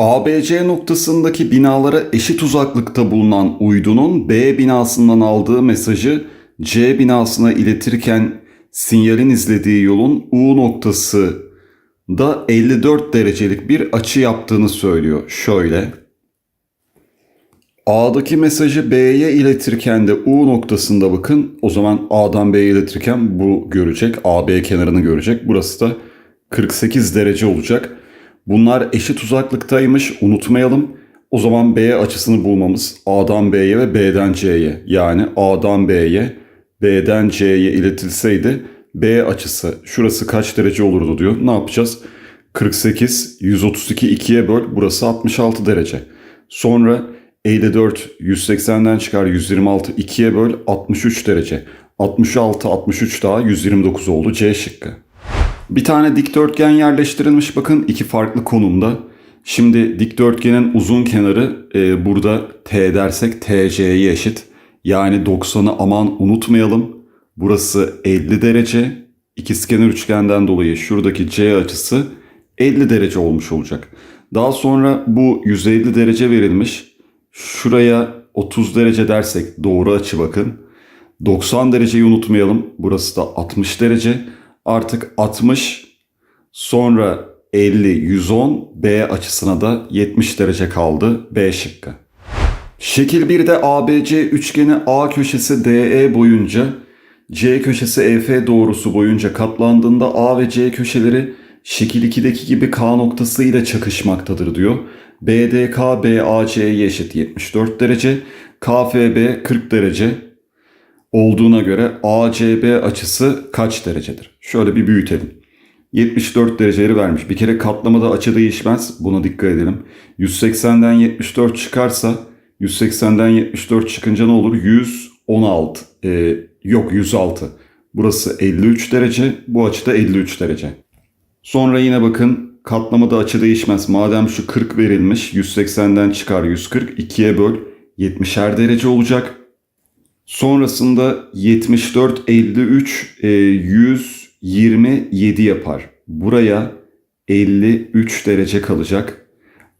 ABC noktasındaki binalara eşit uzaklıkta bulunan uydunun B binasından aldığı mesajı C binasına iletirken sinyalin izlediği yolun U noktası da 54 derecelik bir açı yaptığını söylüyor. Şöyle. A'daki mesajı B'ye iletirken de U noktasında bakın. O zaman A'dan B'ye iletirken bu görecek. AB kenarını görecek. Burası da 48 derece olacak. Bunlar eşit uzaklıktaymış. Unutmayalım. O zaman B açısını bulmamız A'dan B'ye ve B'den C'ye yani A'dan B'ye B'den C'ye iletilseydi B açısı şurası kaç derece olurdu diyor. Ne yapacağız? 48, 132 2'ye böl burası 66 derece. Sonra 54 180'den çıkar 126 2'ye böl 63 derece. 66 63 daha 129 oldu C şıkkı. Bir tane dikdörtgen yerleştirilmiş bakın iki farklı konumda. Şimdi dikdörtgenin uzun kenarı e, burada T dersek TC'ye eşit. Yani 90'ı aman unutmayalım. Burası 50 derece. İkizkenar üçgenden dolayı şuradaki C açısı 50 derece olmuş olacak. Daha sonra bu 150 derece verilmiş. Şuraya 30 derece dersek doğru açı bakın. 90 dereceyi unutmayalım. Burası da 60 derece. Artık 60 sonra 50 110 B açısına da 70 derece kaldı. B şıkkı. Şekil 1'de ABC üçgeni A köşesi DE boyunca C köşesi EF doğrusu boyunca katlandığında A ve C köşeleri şekil 2'deki gibi K noktası ile çakışmaktadır diyor. BDK BAC'ye eşit 74 derece, KFB 40 derece olduğuna göre ACB açısı kaç derecedir? Şöyle bir büyütelim. 74 dereceleri vermiş. Bir kere katlamada açı değişmez. Buna dikkat edelim. 180'den 74 çıkarsa 180'den 74 çıkınca ne olur? 116. Ee, yok 106. Burası 53 derece. Bu açı da 53 derece. Sonra yine bakın katlamada açı değişmez. Madem şu 40 verilmiş 180'den çıkar 140. 2'ye böl 70'er derece olacak. Sonrasında 74, 53, e, 127 yapar. Buraya 53 derece kalacak.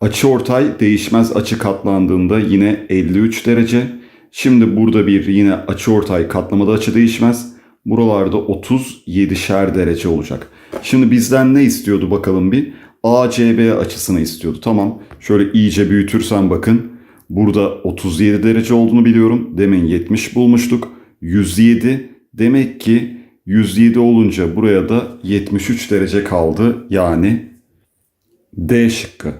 Açı ortay değişmez açı katlandığında yine 53 derece. Şimdi burada bir yine açı ortay katlamada açı değişmez. Buralarda 37'şer derece olacak. Şimdi bizden ne istiyordu bakalım bir? ACB açısını istiyordu. Tamam. Şöyle iyice büyütürsem bakın. Burada 37 derece olduğunu biliyorum. Demin 70 bulmuştuk. 107 demek ki 107 olunca buraya da 73 derece kaldı. Yani D şıkkı.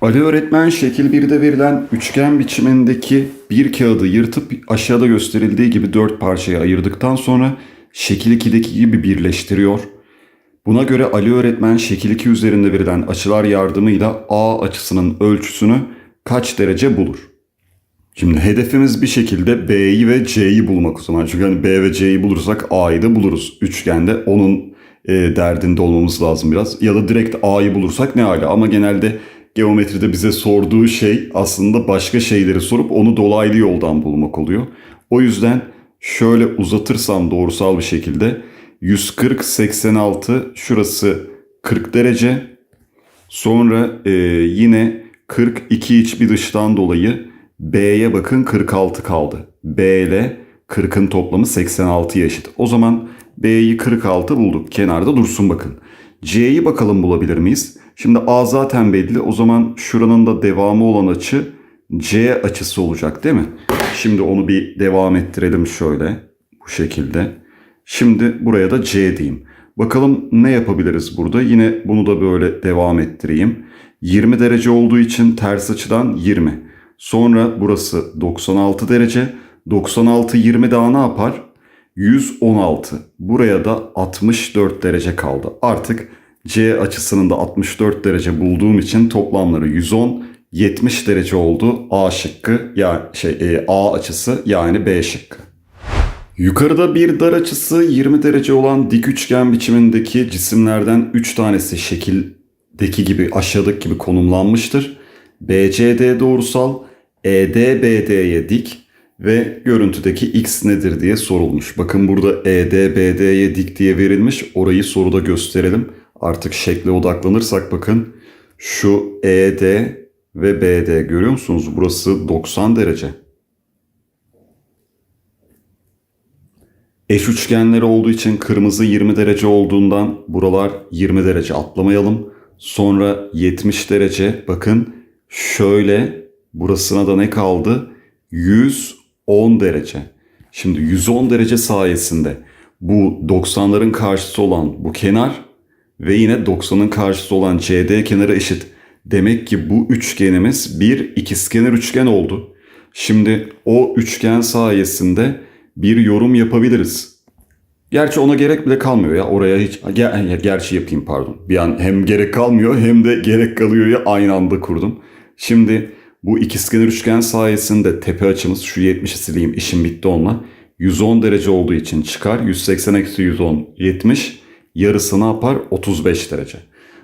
Ali öğretmen şekil 1'de verilen üçgen biçimindeki bir kağıdı yırtıp aşağıda gösterildiği gibi dört parçaya ayırdıktan sonra şekil 2'deki gibi birleştiriyor. Buna göre Ali öğretmen şekil 2 üzerinde verilen açılar yardımıyla A açısının ölçüsünü kaç derece bulur? Şimdi hedefimiz bir şekilde B'yi ve C'yi bulmak o zaman. Çünkü hani B ve C'yi bulursak A'yı da buluruz. Üçgende onun e, derdinde olmamız lazım biraz. Ya da direkt A'yı bulursak ne hala. Ama genelde geometride bize sorduğu şey aslında başka şeyleri sorup onu dolaylı yoldan bulmak oluyor. O yüzden şöyle uzatırsam doğrusal bir şekilde 140 86 şurası 40 derece. Sonra e, yine 42 iç bir dıştan dolayı B'ye bakın 46 kaldı. B ile 40'ın toplamı 86'ya eşit. O zaman B'yi 46 bulduk. Kenarda dursun bakın. C'yi bakalım bulabilir miyiz? Şimdi A zaten belli. O zaman şuranın da devamı olan açı C açısı olacak değil mi? Şimdi onu bir devam ettirelim şöyle. Bu şekilde. Şimdi buraya da C diyeyim. Bakalım ne yapabiliriz burada? Yine bunu da böyle devam ettireyim. 20 derece olduğu için ters açıdan 20. Sonra burası 96 derece. 96 20 daha ne yapar? 116. Buraya da 64 derece kaldı. Artık C açısının da 64 derece bulduğum için toplamları 110 70 derece oldu. A şıkkı yani şey e, A açısı yani B şıkkı. Yukarıda bir dar açısı 20 derece olan dik üçgen biçimindeki cisimlerden 3 tanesi şekildeki gibi aşağıdaki gibi konumlanmıştır. BCD doğrusal, ED BD'ye dik ve görüntüdeki x nedir diye sorulmuş. Bakın burada ED BD'ye dik diye verilmiş. Orayı soruda gösterelim. Artık şekle odaklanırsak bakın Şu ED ve BD görüyor musunuz? Burası 90 derece. Eş üçgenleri olduğu için kırmızı 20 derece olduğundan buralar 20 derece atlamayalım. Sonra 70 derece bakın şöyle burasına da ne kaldı? 110 derece. Şimdi 110 derece sayesinde bu 90'ların karşısı olan bu kenar ve yine 90'ın karşısı olan CD kenarı eşit. Demek ki bu üçgenimiz bir ikizkenar üçgen oldu. Şimdi o üçgen sayesinde bir yorum yapabiliriz. Gerçi ona gerek bile kalmıyor ya oraya hiç ger- gerçi yapayım pardon. Bir an hem gerek kalmıyor hem de gerek kalıyor ya aynı anda kurdum. Şimdi bu ikizkenar üçgen sayesinde tepe açımız şu 70'i sileyim işim bitti onunla. 110 derece olduğu için çıkar. 180 eksi 110 70 yarısı ne yapar? 35 derece.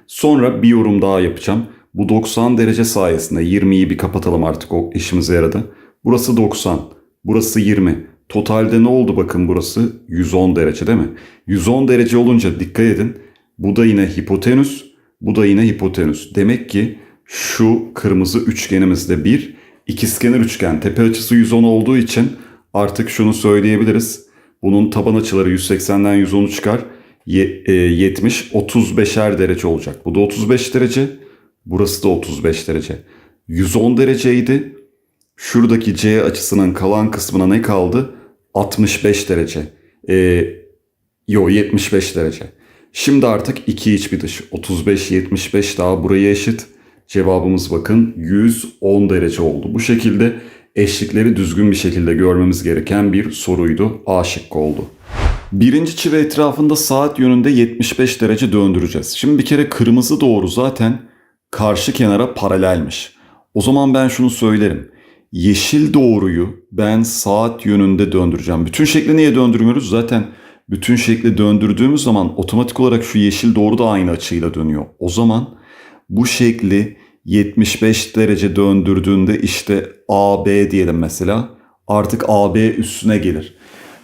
Sonra bir yorum daha yapacağım. Bu 90 derece sayesinde 20'yi bir kapatalım artık o işimize yaradı. Burası 90, burası 20. Totalde ne oldu bakın burası 110 derece değil mi? 110 derece olunca dikkat edin. Bu da yine hipotenüs, bu da yine hipotenüs. Demek ki şu kırmızı üçgenimizde bir ikizkenar üçgen tepe açısı 110 olduğu için artık şunu söyleyebiliriz. Bunun taban açıları 180'den 110'u çıkar. Ye- e, 70 35'er derece olacak. Bu da 35 derece. Burası da 35 derece. 110 dereceydi. Şuradaki C açısının kalan kısmına ne kaldı? 65 derece. Ee, yo 75 derece. Şimdi artık 2 iç bir dış. 35 75 daha buraya eşit. Cevabımız bakın 110 derece oldu. Bu şekilde eşlikleri düzgün bir şekilde görmemiz gereken bir soruydu. A şıkkı oldu. Birinci çivi etrafında saat yönünde 75 derece döndüreceğiz. Şimdi bir kere kırmızı doğru zaten karşı kenara paralelmiş. O zaman ben şunu söylerim. Yeşil doğruyu ben saat yönünde döndüreceğim. Bütün şekli niye döndürmüyoruz? Zaten bütün şekli döndürdüğümüz zaman otomatik olarak şu yeşil doğru da aynı açıyla dönüyor. O zaman bu şekli 75 derece döndürdüğünde işte AB diyelim mesela artık AB üstüne gelir.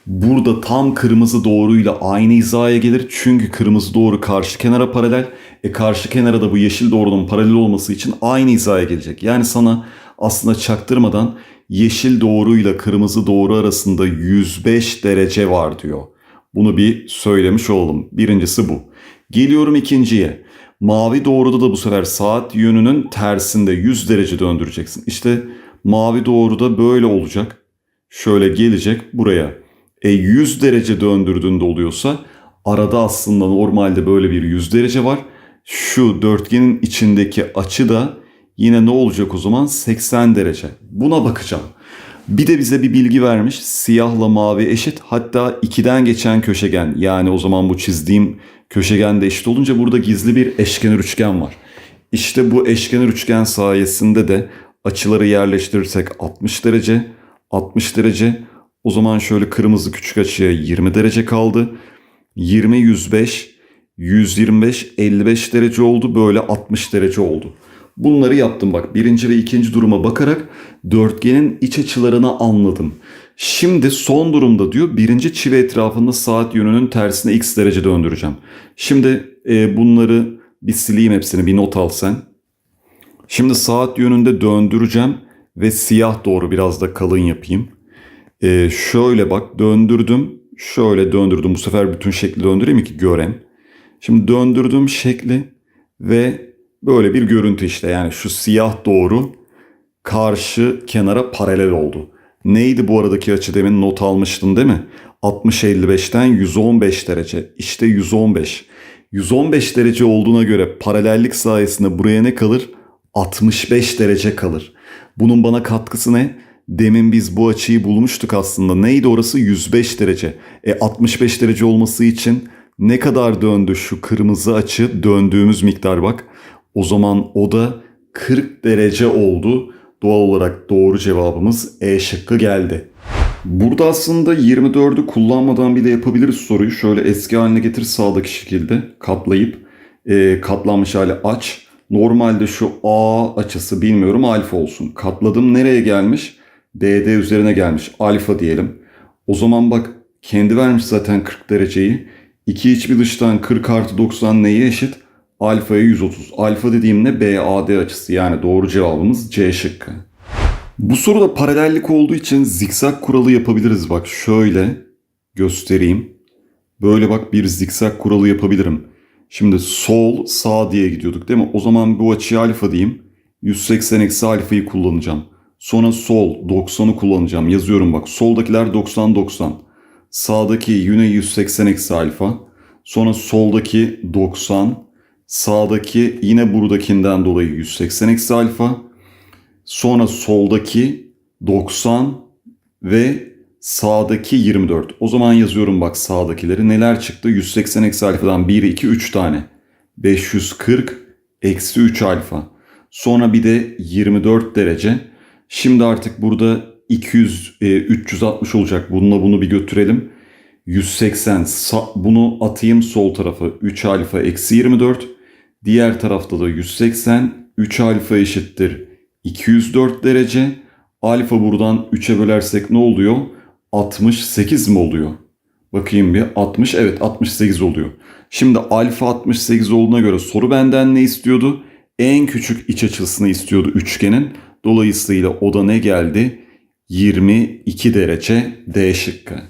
Burada tam kırmızı doğruyla aynı hizaya gelir. Çünkü kırmızı doğru karşı kenara paralel. E karşı kenara da bu yeşil doğrunun paralel olması için aynı hizaya gelecek. Yani sana aslında çaktırmadan yeşil doğruyla kırmızı doğru arasında 105 derece var diyor. Bunu bir söylemiş oldum. Birincisi bu. Geliyorum ikinciye. Mavi doğruda da bu sefer saat yönünün tersinde 100 derece döndüreceksin. İşte mavi doğruda böyle olacak. Şöyle gelecek buraya. E 100 derece döndürdüğünde oluyorsa arada aslında normalde böyle bir 100 derece var. Şu dörtgenin içindeki açı da yine ne olacak o zaman? 80 derece. Buna bakacağım. Bir de bize bir bilgi vermiş. Siyahla mavi eşit. Hatta 2'den geçen köşegen. Yani o zaman bu çizdiğim köşegen de eşit olunca burada gizli bir eşkenar üçgen var. İşte bu eşkenar üçgen sayesinde de açıları yerleştirirsek 60 derece, 60 derece. O zaman şöyle kırmızı küçük açıya 20 derece kaldı. 20, 105, 125, 55 derece oldu. Böyle 60 derece oldu. Bunları yaptım bak. Birinci ve ikinci duruma bakarak dörtgenin iç açılarını anladım. Şimdi son durumda diyor birinci çivi etrafında saat yönünün tersine x derece döndüreceğim. Şimdi e, bunları bir sileyim hepsini bir not al sen. Şimdi saat yönünde döndüreceğim ve siyah doğru biraz da kalın yapayım. E, şöyle bak döndürdüm. Şöyle döndürdüm. Bu sefer bütün şekli döndüreyim ki gören. Şimdi döndürdüm şekli ve böyle bir görüntü işte. Yani şu siyah doğru karşı kenara paralel oldu. Neydi bu aradaki açı demin not almıştın değil mi? 60-55'ten 115 derece. İşte 115. 115 derece olduğuna göre paralellik sayesinde buraya ne kalır? 65 derece kalır. Bunun bana katkısı ne? Demin biz bu açıyı bulmuştuk aslında. Neydi orası? 105 derece. E 65 derece olması için ne kadar döndü şu kırmızı açı? Döndüğümüz miktar bak. O zaman o da 40 derece oldu. Doğal olarak doğru cevabımız E şıkkı geldi. Burada aslında 24'ü kullanmadan bir de yapabiliriz soruyu. Şöyle eski haline getir sağdaki şekilde katlayıp e, katlanmış hali aç. Normalde şu A açısı bilmiyorum alfa olsun. Katladım nereye gelmiş? BD üzerine gelmiş. Alfa diyelim. O zaman bak kendi vermiş zaten 40 dereceyi. 2 iç bir dıştan 40 artı 90 neye eşit? Alfaya 130. Alfa dediğim ne? BAD açısı. Yani doğru cevabımız C şıkkı. Bu soruda paralellik olduğu için zikzak kuralı yapabiliriz. Bak şöyle göstereyim. Böyle bak bir zikzak kuralı yapabilirim. Şimdi sol sağ diye gidiyorduk değil mi? O zaman bu açıya alfa diyeyim. 180 eksi alfayı kullanacağım. Sonra sol 90'ı kullanacağım. Yazıyorum bak. Soldakiler 90 90. Sağdaki yine 180 eksi alfa. Sonra soldaki 90. Sağdaki yine buradakinden dolayı 180 eksi alfa. Sonra soldaki 90 ve sağdaki 24. O zaman yazıyorum bak sağdakileri. Neler çıktı? 180 eksi alfadan 1, 2, 3 tane. 540 eksi 3 alfa. Sonra bir de 24 derece. Şimdi artık burada 200, e, 360 olacak. Bununla bunu bir götürelim. 180 sa- bunu atayım sol tarafa 3 alfa eksi 24. Diğer tarafta da 180 3 alfa eşittir 204 derece. Alfa buradan 3'e bölersek ne oluyor? 68 mi oluyor? Bakayım bir 60 evet 68 oluyor. Şimdi alfa 68 olduğuna göre soru benden ne istiyordu? En küçük iç açısını istiyordu üçgenin. Dolayısıyla o da ne geldi? 22 derece D şıkkı.